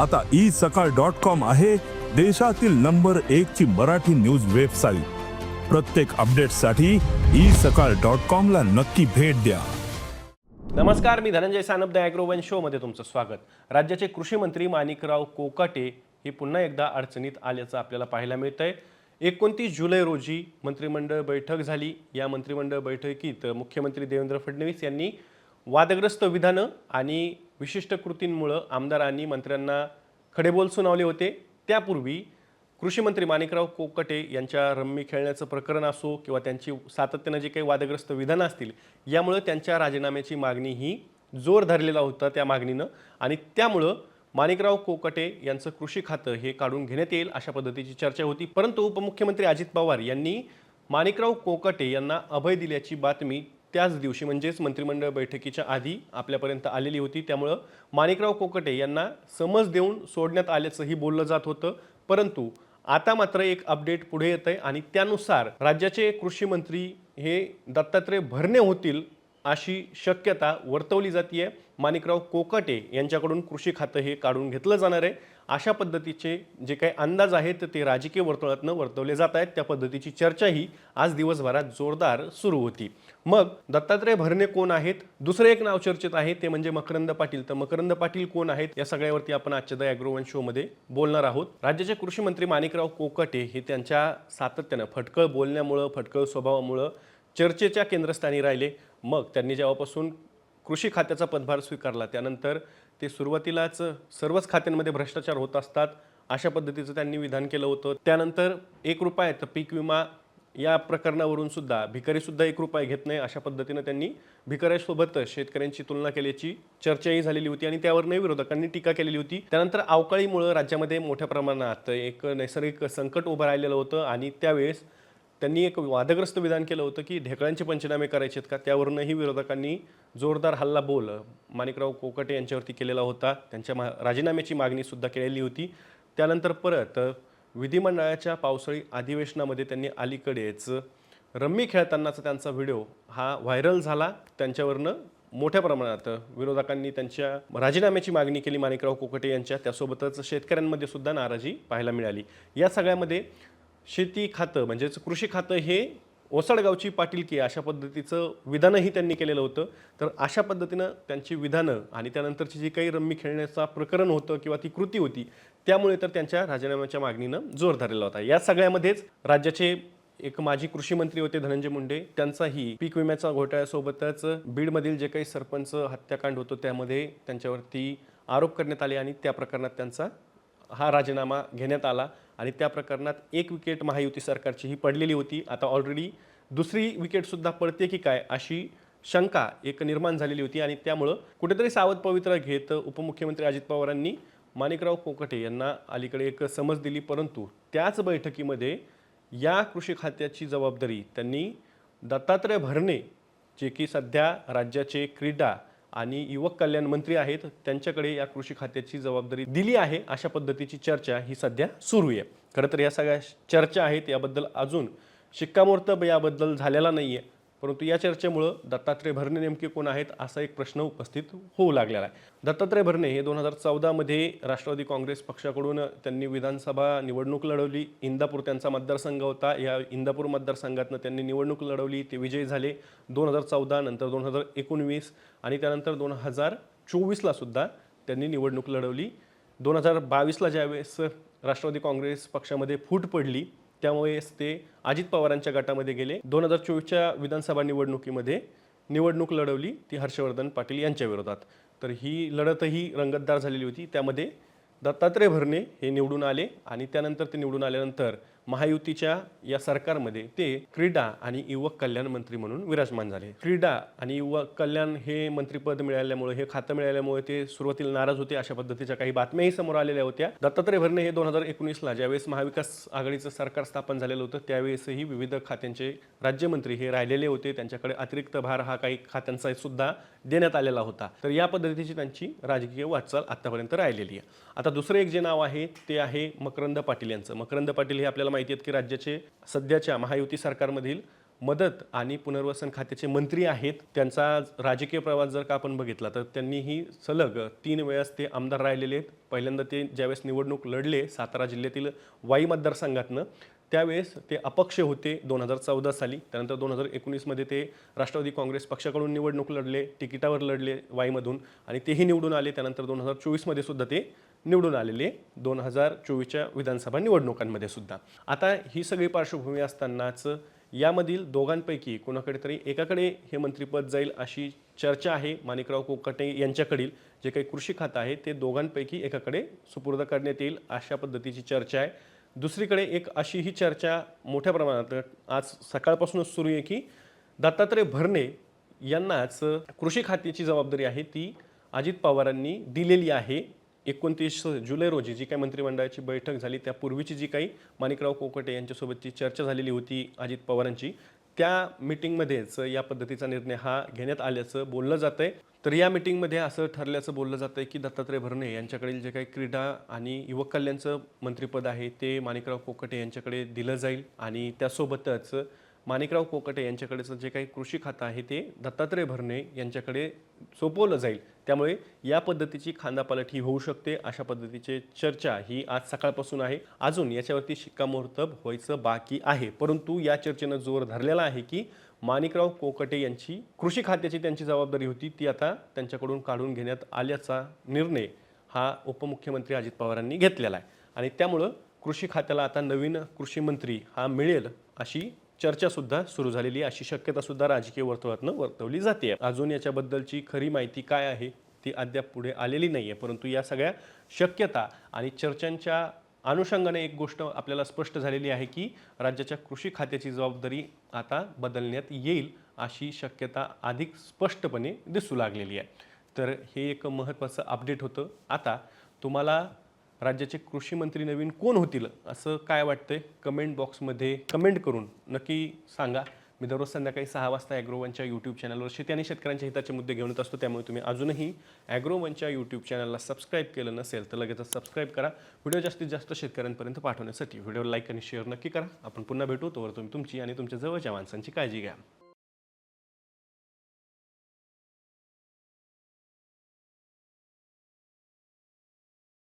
आता ई सकाळ dot com आहे देशातील नंबर एक ची मराठी न्यूज वेबसाईट. प्रत्येक अपडेटसाठी ई सकाळ डॉट कॉम ला नक्की भेट द्या. नमस्कार मी धनंजय सानप द शो शोमध्ये तुमचं स्वागत. राज्याचे कृषी मंत्री माणिकराव कोकाटे हे पुन्हा एकदा अडचणीत आल्याचं आपल्याला पाहायला मिळत आहे एकोणतीस जुलै रोजी मंत्रिमंडळ बैठक झाली. या मंत्रिमंडळ बैठकीत मुख्यमंत्री देवेंद्र फडणवीस यांनी वादग्रस्त विधानं आणि विशिष्ट कृतींमुळं आमदारांनी मंत्र्यांना खडेबोल सुनावले होते. त्यापूर्वी कृषीमंत्री माणिकराव कोकटे यांच्या रम्मी खेळण्याचं प्रकरण असो किंवा त्यांची सातत्यानं जे काही वादग्रस्त विधानं असतील यामुळं त्यांच्या राजीनाम्याची मागणी ही जोर धरलेला होता त्या मागणीनं. आणि त्यामुळं माणिकराव कोकटे यांचं कृषी खातं हे काढून घेण्यात येईल अशा पद्धतीची चर्चा होती. परंतु उपमुख्यमंत्री अजित पवार यांनी माणिकराव कोकटे यांना अभय दिल्याची बातमी त्याच दिवशी म्हणजेच मंत्रिमंडळ बैठकीच्या आधी आपल्यापर्यंत आलेली होती. त्यामुळं माणिकराव कोकटे यांना समज देऊन सोडण्यात आल्याचंही बोललं जात होतं. परंतु आता मात्र एक अपडेट पुढे येत आहे आणि त्यानुसार राज्याचे कृषी मंत्री हे दत्तात्रय भरणे होतील अशी शक्यता वर्तवली जाते माणिकराव कोकाटे यांच्याकडून कृषी खातं हे काढून घेतलं जाणार आहे. अशा पद्धतीचे जे काही अंदाज आहेत ते राजकीय वर्तुळातनं वर्तवले जात आहेत. त्या पद्धतीची चर्चाही आज दिवसभरात जोरदार सुरू होती. मग दत्तात्रय भरणे कोण आहेत? दुसरं एक नाव चर्चेत आहे ते म्हणजे मकरंद पाटील. तर मकरंद पाटील कोण आहेत? या सगळ्यावरती आपण आजच्या द ॲग्रोवन शोमध्ये बोलणार आहोत. राज्याचे कृषी मंत्री माणिकराव कोकटे हे त्यांच्या सातत्यानं फटकळ बोलण्यामुळं फटकळ स्वभावामुळं चर्चेच्या केंद्रस्थानी राहिले. मग त्यांनी जेव्हापासून कृषी खात्याचा पदभार स्वीकारला. त्यानंतर ते सुरुवातीलाच सर्वच खात्यांमध्ये भ्रष्टाचार होत असतात अशा पद्धतीचं त्यांनी विधान केलं होतं. त्यानंतर एक रुपयात पीक विमा या प्रकरणावरून सुद्धा भिकारी सुद्धा एक रुपया घेत नाही अशा पद्धतीनं त्यांनी भिकाऱ्यासोबत शेतकऱ्यांची तुलना केल्याची चर्चाही झालेली होती आणि त्यावरही विरोधकांनी टीका केलेली होती. त्यानंतर अवकाळीमुळं राज्यामध्ये मोठ्या प्रमाणात एक नैसर्गिक संकट उभं राहिलेलं होतं आणि त्यावेळेस त्यांनी एक वादग्रस्त विधान केलं होतं की ढेकळांचे पंचनामे करायचे आहेत का? त्यावरूनही विरोधकांनी जोरदार हल्ला बोल माणिकराव कोकटे यांच्यावरती केलेला होता. त्यांच्या मा राजीनाम्याची मागणीसुद्धा केलेली होती. त्यानंतर परत विधिमंडळाच्या पावसाळी अधिवेशनामध्ये त्यांनी अलीकडेच रम्मी खेळतानाचा त्यांचा व्हिडिओ हा व्हायरल झाला. त्यांच्यावरनं मोठ्या प्रमाणात विरोधकांनी त्यांच्या राजीनाम्याची मागणी केली माणिकराव कोकटे यांच्या. त्यासोबतच शेतकऱ्यांमध्ये सुद्धा नाराजी पाहायला मिळाली. या सगळ्यामध्ये शेती खातं म्हणजेच कृषी खातं हे ओसाडगावची पाटीलकी अशा पद्धतीचं विधानही त्यांनी केलेलं होतं. तर अशा पद्धतीनं त्यांची विधानं आणि त्यानंतरची जी काही रम्मी खेळण्याचा प्रकरण होतं किंवा ती कृती होती त्यामुळे तर त्यांच्या राजीनाम्याच्या मागणीनं जोर धरलेला होता. या सगळ्यामध्येच राज्याचे एक माजी कृषी मंत्री होते धनंजय मुंडे त्यांचाही पीक विम्याच्या घोटाळ्यासोबतच बीडमधील जे काही सरपंच हत्याकांड होतं त्यामध्ये त्यांच्यावरती आरोप करण्यात आले आणि त्या प्रकरणात त्यांचा हा राजीनामा घेण्यात आला. आणि त्या प्रकरणात एक विकेट महायुती सरकारची ही पडलेली होती. आता ऑलरेडी दुसरी विकेटसुद्धा पडते की काय अशी शंका एक निर्माण झालेली होती आणि त्यामुळं कुठेतरी सावध पवित्र घेत उपमुख्यमंत्री अजित पवारांनी माणिकराव कोकटे यांना अलीकडे एक समज दिली. परंतु त्याच बैठकीमध्ये या कृषी खात्याची जबाबदारी त्यांनी दत्तात्रय भरणे जे की सध्या राज्याचे क्रीडा आणि युवक कल्याण मंत्री आहेत त्यांच्याकडे या कृषी खात्याची जबाबदारी दिली आहे अशा पद्धतीची चर्चा ही सध्या सुरू आहे. खरं तर या सगळ्या चर्चा आहेत याबद्दल अजून शिक्कामोर्तब याबद्दल झालेला नाही आहे परंतु या चर्चेमुळं दत्तात्रय भरणे नेमके कोण आहेत असा एक प्रश्न उपस्थित होऊ लागलेला आहे. दत्तात्रय भरणे हे दोन हजार चौदामध्ये राष्ट्रवादी काँग्रेस पक्षाकडून त्यांनी विधानसभा निवडणूक लढवली. इंदापूर त्यांचा मतदारसंघ होता. या इंदापूर मतदारसंघातनं त्यांनी निवडणूक लढवली. ते विजयी झाले दोन हजार चौदा नंतर दोन हजार एकोणवीस आणि त्यानंतर दोन हजार चोवीसला सुद्धा त्यांनी निवडणूक लढवली. दोन हजार बावीसला ज्यावेळेस राष्ट्रवादी काँग्रेस पक्षामध्ये फूट पडली त्यामुळेच ते अजित पवारांच्या गटामध्ये गेले. दोन हजार चोवीसच्या विधानसभा निवडणुकीमध्ये निवडणूक लढवली ती हर्षवर्धन पाटील यांच्या विरोधात. तर ही लढतही रंगतदार झालेली होती. त्यामध्ये दत्तात्रय भरणे हे निवडून आले आणि त्यानंतर ते निवडून आल्यानंतर महायुतीच्या या सरकारमध्ये ते क्रीडा आणि युवक कल्याण मंत्री म्हणून विराजमान झाले. क्रीडा आणि युवक कल्याण हे मंत्रीपद मिळाल्यामुळे हे खातं मिळाल्यामुळे ते सुरुवातीला नाराज होते अशा पद्धतीच्या काही बातम्याही समोर आलेल्या होत्या. दत्तात्रय भरणे हे दोन हजार एकोणीसला ज्यावेळेस महाविकास आघाडीचं सरकार स्थापन झालेलं होतं त्यावेळेसही विविध खात्यांचे राज्यमंत्री हे राहिलेले होते. त्यांच्याकडे अतिरिक्त भार हा काही खात्यांचा सुद्धा देण्यात आलेला होता. तर या पद्धतीची त्यांची राजकीय वाटचाल आतापर्यंत राहिलेली आहे. आता दुसरं एक जे नाव आहे ते आहे मकरंद पाटील यांचं. मकरंद पाटील हे आपल्याला माहिती आहेत की राज्याचे सध्याच्या महायुती सरकारमधील मदत आणि पुनर्वसन खात्याचे मंत्री आहेत. त्यांचा राजकीय प्रवास जर का आपण बघितला तर त्यांनीही सलग तीन वेळेस ते आमदार राहिलेले आहेत. पहिल्यांदा ते ज्यावेळेस निवडणूक लढले सातारा जिल्ह्यातील वाई मतदारसंघातनं त्यावेळेस ते अपक्ष होते दोन हजार चौदा साली. त्यानंतर दोन हजार एकोणीसमध्ये ते राष्ट्रवादी काँग्रेस पक्षाकडून निवडणूक लढले तिकिटावर लढले वाईमधून आणि तेही निवडून आले. त्यानंतर दोन हजार चोवीसमध्ये सुद्धा ते निवडून आलेले दोन हजार चोवीसच्या विधानसभा निवडणुकांमध्ये सुद्धा. आता ही सगळी पार्श्वभूमी असतानाच यामधील दोघांपैकी कोणाकडे तरी एकाकडे हे मंत्रिपद जाईल अशी चर्चा आहे माणिकराव कोकाटे यांच्याकडील. जे काही कृषी खातं आहे ते दोघांपैकी एकाकडे सुपूर्द करण्यात येईल अशा पद्धतीची चर्चा आहे. दुसरीकडे एक अशी ही चर्चा मोठ्या प्रमाणात आज सकाळपासूनच सुरू आहे की दत्तात्रय भरणे यांनाच कृषी खात्याची जबाबदारी आहे. ती अजित पवारांनी दिलेली आहे. एकोणतीस जुलै रोजी जी काही मंत्रिमंडळाची बैठक झाली त्यापूर्वीची जी काही माणिकराव कोकटे यांच्यासोबतची चर्चा झालेली होती अजित पवारांची त्या मिटिंगमध्येच या पद्धतीचा निर्णय हा घेण्यात आल्याचं बोललं जात आहे तर या मिटिंगमध्ये असं ठरल्याचं बोललं जातं आहे की दत्तात्रय भरणे यांच्याकडील जे काही क्रीडा आणि युवक कल्याणचं मंत्रिपद आहे ते माणिकराव कोकटे यांच्याकडे दिलं जाईल आणि त्यासोबतच माणिकराव कोकटे यांच्याकडेचं जे काही कृषी खातं आहे ते दत्तात्रय भरणे यांच्याकडे सोपवलं जाईल. त्यामुळे या पद्धतीची खांदापालट ही होऊ शकते अशा पद्धतीची चर्चा ही आज सकाळपासून आहे. अजून याच्यावरती शिक्कामोर्तब व्हायचं बाकी आहे. परंतु या चर्चेनं जोर धरलेला आहे की माणिकराव कोकटे यांची कृषी खात्याची त्यांची जबाबदारी होती ती आता त्यांच्याकडून काढून घेण्यात आल्याचा निर्णय हा उपमुख्यमंत्री अजित पवारांनी घेतलेला आहे. आणि त्यामुळं कृषी खात्याला आता नवीन कृषी मंत्री हा मिळेल अशी चर्चासुद्धा सुरू झालेली आहे. अशी शक्यतासुद्धा राजकीय वर्तुळातनं वर्तवली जाते अजून याच्याबद्दलची खरी माहिती काय आहे ती अद्याप पुढे आलेली नाही आहे परंतु या सगळ्या शक्यता आणि चर्चांच्या अनुषंगाने एक गोष्ट आपल्याला स्पष्ट झालेली आहे की राज्याच्या कृषी खात्याची जबाबदारी आता बदलण्यात येईल अशी शक्यता अधिक स्पष्टपणे दिसू लागलेली आहे. तर हे एक महत्त्वाचं अपडेट होतं. आता तुम्हाला राज्याचे कृषी मंत्री नवीन कोण होतील असं काय वाटतंय? कमेंट बॉक्समध्ये कमेंट करून नक्की सांगा. मी दररोज संध्याकाळी सहा वाजता ॲग्रोवनच्या यूट्यूब चॅनलवर शेती आणि शेतकऱ्यांच्या हिताचे मुद्दे घेऊन येत असतो त्यामुळे तुम्ही अजूनही ॲग्रोवनच्या यूट्यूब चॅनलला सबस्क्राईब केलं नसेल तर लगेचच सबस्क्राईब करा. व्हिडिओ जास्तीत जास्त शेतकऱ्यांपर्यंत पाठवण्यासाठी व्हिडिओ लाईक आणि शेअर नक्की करा. आपण पुन्हा भेटू तोवर तुम्ही तुमची आणि तुमच्या जवळच्या माणसांची काळजी घ्या.